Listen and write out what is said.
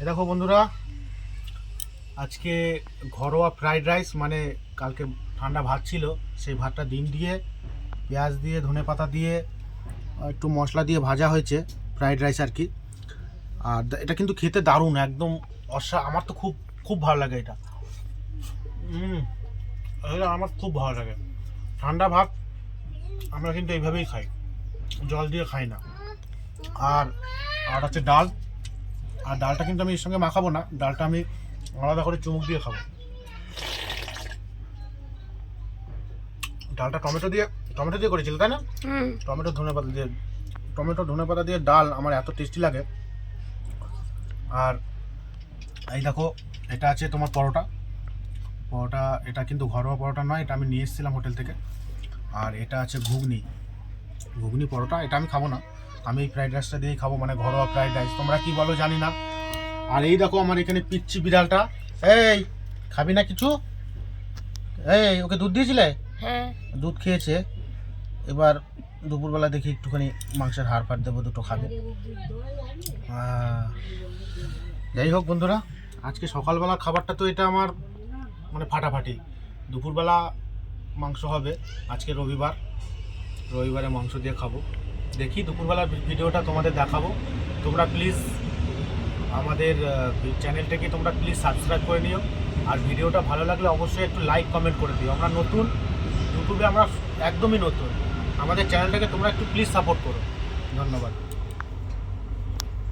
এ দেখো বন্ধুরা, আজকে ঘরোয়া ফ্রাইড রাইস মানে কালকে ঠান্ডা ভাত ছিল, সেই ভাতটা ডিম দিয়ে, পেঁয়াজ দিয়ে, ধনে পাতা দিয়ে, একটু মশলা দিয়ে ভাজা হয়েছে ফ্রাইড রাইস আর কি। আর এটা কিন্তু খেতে দারুণ, একদম অসা আমার তো খুব খুব ভালো লাগে এটা আমার খুব ভালো লাগে। ঠান্ডা ভাত আমরা কিন্তু এইভাবেই খাই, জল দিয়ে খাই না। আর আর হচ্ছে ডাল। আর ডালটা কিন্তু আমি এর সঙ্গে মাখাবো না ডালটা আমি আলাদা করে চুমুক দিয়ে খাব। ডালটা টমেটো দিয়ে টমেটো দিয়ে করেছিল তাই না? টমেটো ধনে পাতা দিয়ে টমেটো ধনে পাতা দিয়ে ডাল আমার এত টেস্টি লাগে। আর এই দেখো এটা আছে তোমার পরোটা। পরোটা এটা কিন্তু ঘরোয়া পরোটা নয় এটা আমি নিয়ে এসেছিলাম হোটেল থেকে। আর এটা আছে ঘুগনি। ঘুগনি পরোটা এটা আমি খাব না। আমি এই ফ্রাইড রাইসটা দিয়েই খাব মানে ঘরোয়া ফ্রাইড রাইস তোমরা কি বলো জানি না। আর এই দেখো আমার এখানে পিচ্ছি বিড়ালটা। এই খাবি না কিছু? এই ওকে দুধ দিয়েছিলে? হ্যাঁ। দুধ খেয়েছে। এবার দুপুরবেলা দেখি একটুখানি মাংসের হাড় ফাড় দেবো দুটো খাবে। যাই হোক বন্ধুরা আজকে সকালবেলা খাবারটা তো এটা আমার মানে ফাটাফাটি। দুপুরবেলা মাংস হবে আজকে রবিবার। রবিবারে মাংস দিয়ে খাব। দেখি, দুপুরবেলার ভিডিওটা তোমাদের দেখাবো। তোমরা প্লিজ আমাদের চ্যানেলটাকে তোমরা প্লিজ সাবস্ক্রাইব করে নিও। আর ভিডিওটা ভালো লাগলে অবশ্যই একটু লাইক কমেন্ট করে দিও। আমরা নতুন ইউটিউবে আমরা একদমই নতুন। আমাদের চ্যানেলটাকে তোমরা একটু প্লিজ সাপোর্ট করো। ধন্যবাদ।